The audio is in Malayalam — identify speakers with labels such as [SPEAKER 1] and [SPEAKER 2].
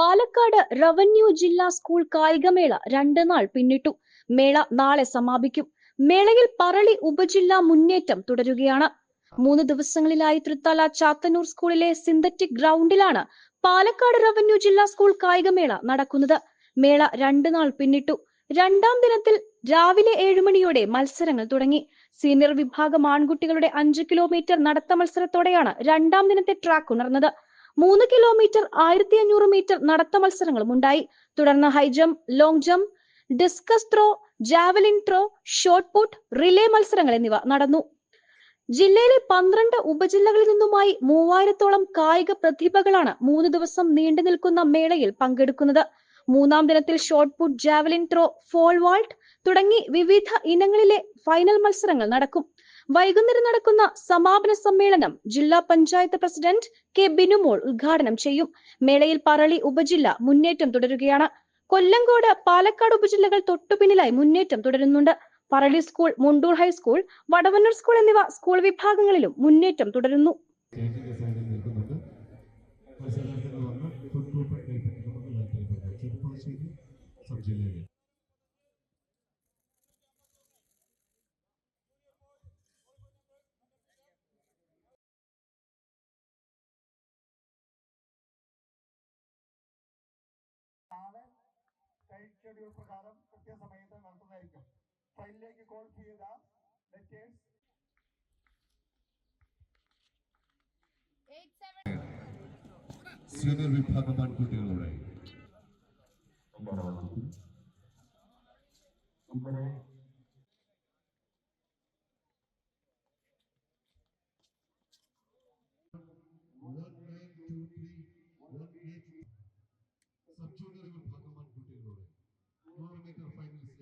[SPEAKER 1] പാലക്കാട് റവന്യൂ ജില്ലാ സ്കൂൾ കായികമേള രണ്ട് നാൾ പിന്നിട്ടു. മേള നാളെ സമാപിക്കും. മേളയിൽ പറളി ഉപജില്ലാ മുന്നേറ്റം തുടരുകയാണ്. മൂന്ന് ദിവസങ്ങളിലായി തൃത്തല ചാത്തന്നൂർ സ്കൂളിലെ സിന്തറ്റിക് ഗ്രൗണ്ടിലാണ് പാലക്കാട് റവന്യൂ ജില്ലാ സ്കൂൾ കായികമേള നടക്കുന്നത്. മേള രണ്ട് നാൾ പിന്നിട്ടു. രണ്ടാം ദിനത്തിൽ രാവിലെ ഏഴു മണിയോടെ മത്സരങ്ങൾ തുടങ്ങി. സീനിയർ വിഭാഗം ആൺകുട്ടികളുടെ അഞ്ച് കിലോമീറ്റർ നടത്ത മത്സരത്തോടെയാണ് രണ്ടാം ദിനത്തെ ട്രാക്ക് ഉണർന്നത്. മൂന്ന് കിലോമീറ്റർ ആയിരത്തി അഞ്ഞൂറ് മീറ്റർ നടത്ത മത്സരങ്ങളും ഉണ്ടായി. തുടർന്ന് high jump long jump discus throw javelin throw shot put relay മത്സരങ്ങൾ എന്നിവ നടന്നു. ജില്ലയിലെ പന്ത്രണ്ട് ഉപജില്ലകളിൽ നിന്നുമായി മൂവായിരത്തോളം കായിക പ്രതിഭകളാണ് മൂന്ന് ദിവസം നീണ്ടു നിൽക്കുന്ന മേളയിൽ പങ്കെടുക്കുന്നത്. മൂന്നാം ദിനത്തിൽ shot put javelin throw pole vault തുടങ്ങി വിവിധ ഇനങ്ങളിലെ ഫൈനൽ മത്സരങ്ങൾ നടക്കും. വൈകുന്നേരം നടക്കുന്ന സമാപന സമ്മേളനം ജില്ലാ പഞ്ചായത്ത് പ്രസിഡന്റ് കെ ബിനുമോൾ ഉദ്ഘാടനം ചെയ്യും. മേളയിൽ പറളി ഉപജില്ല മുന്നേറ്റം തുടരുകയാണ്. കൊല്ലങ്കോട് പാലക്കാട് ഉപജില്ലകൾ തൊട്ടുപിന്നിലായി മുന്നേറ്റം തുടരുന്നുണ്ട്. Parali school Mundur high school Vadavannur school എന്നിവ സ്കൂൾ വിഭാഗങ്ങളിലും മുന്നേറ്റം തുടരുന്നു.
[SPEAKER 2] ടൈം ഷെഡ്യൂൾ പ്രകാരം കൃത്യസമയത്ത് നടത്തുന്നതായിരിക്കും ഫയലിലേക്ക് കോൾ ചെയ്ത ലെറ്റേഴ്സ്
[SPEAKER 3] സീനിയർ വിഭാഗം ആൺകുട്ടികളുടെ സബ്